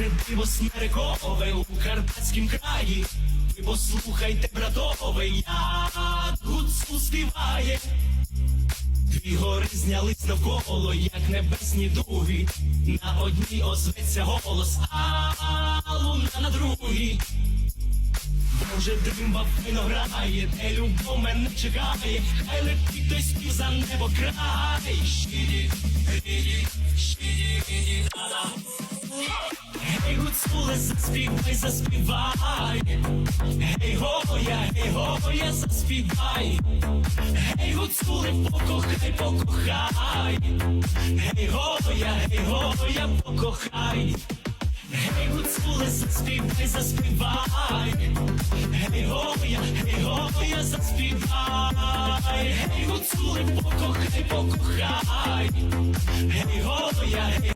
Добре диво смерекове у карпатськім краї. Ви послухайте, братове, як гуцул співає. Дві гори знялись навколо, як небесні дуги. На одній озветься голос, а луна на другій. Може, дримба файно грає, де любов мене чекає, хай летить той спів за небо край. Щирі, Гей, гуцуле, заспівай, заспівай. Гей, гоя, гей, гоя, заспівай. Гей, гуцуле, покохай, покохай. Гей, гоя, гей, гоя, покохай. Гей, гуцуле, заспівай, заспівай. Гей, гоя, гей, гоя, заспівай. Гей, гуцуле, покохай, покохай. Гей, гоя, гей,